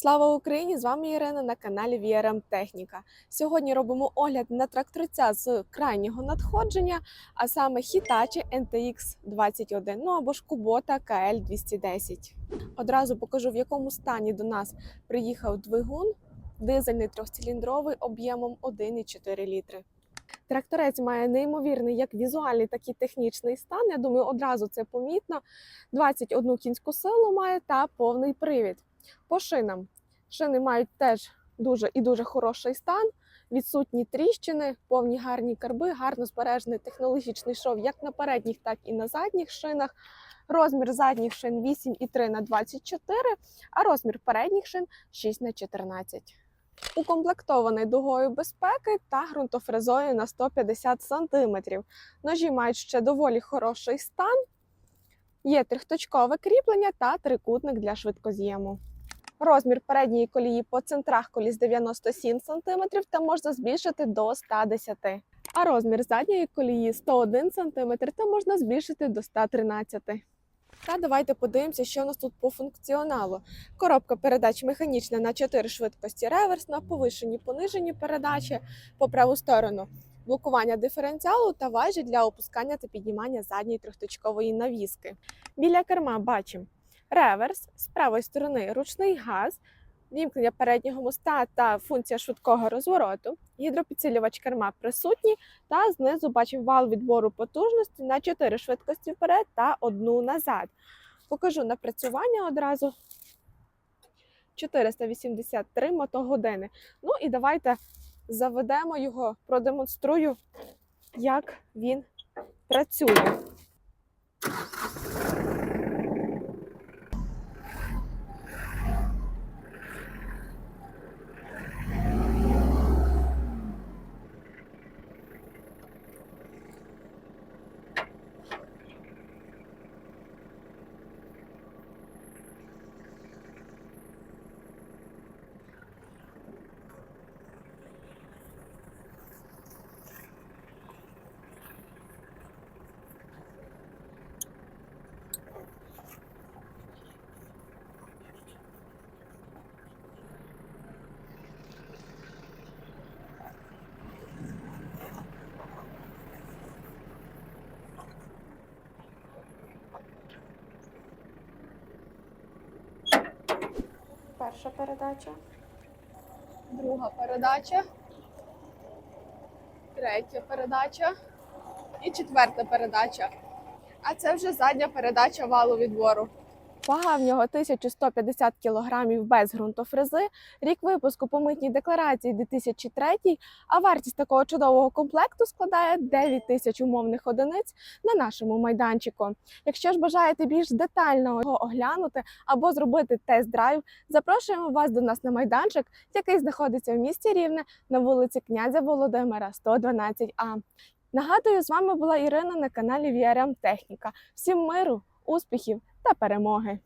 Слава Україні! З вами Ірина на каналі VRM Техніка. Сьогодні робимо огляд на тракторця з крайнього надходження, а саме Hitachi NTX 21, ну або ж Kubota KL 210. Одразу покажу, в якому стані до нас приїхав двигун, дизельний трьохциліндровий об'ємом 1,4 літри. Тракторець має неймовірний як візуальний, так і технічний стан. Я думаю, одразу це помітно. 21 кінську силу має та повний привід. По шинам. Шини мають теж дуже і дуже хороший стан. Відсутні тріщини, повні гарні карби, гарно збережений технологічний шов як на передніх, так і на задніх шинах. Розмір задніх шин 8,3 на 24, а розмір передніх шин 6 на 14. Укомплектований дугою безпеки та ґрунтофрезою на 150 см. Ножі мають ще доволі хороший стан. Є трьохточкове кріплення та трикутник для швидкоз'єму. Розмір передньої колії по центрах коліс 97 см та можна збільшити до 110 а розмір задньої колії 101 см та можна збільшити до 113 Та давайте подивимося, що у нас тут по функціоналу. Коробка передач механічна на 4 швидкості реверсна, повишені понижені передачі по праву сторону, блокування диференціалу та важі для опускання та піднімання задньої трьохточкової навіски. Біля керма бачимо реверс, з правої сторони ручний газ, вімкнення переднього моста та функція швидкого розвороту, гідропідсилювач керма присутні, та знизу бачимо вал відбору потужності на 4 швидкості вперед та одну назад. Покажу напрацювання одразу. 483 мотогодини. Ну і давайте заведемо його, продемонструю, як він працює. Перша передача, друга передача, третя передача і четверта передача. А це вже задня передача валу відбору. Вага в нього 1150 кг без ґрунтофрези, рік випуску по митній декларації 2003, а вартість такого чудового комплекту складає 9 тисяч умовних одиниць на нашому майданчику. Якщо ж бажаєте більш детально його оглянути або зробити тест-драйв, запрошуємо вас до нас на майданчик, який знаходиться в місті Рівне на вулиці князя Володимира, 112А. Нагадую, з вами була Ірина на каналі VRM Техніка. Всім миру, успіхів та перемоги!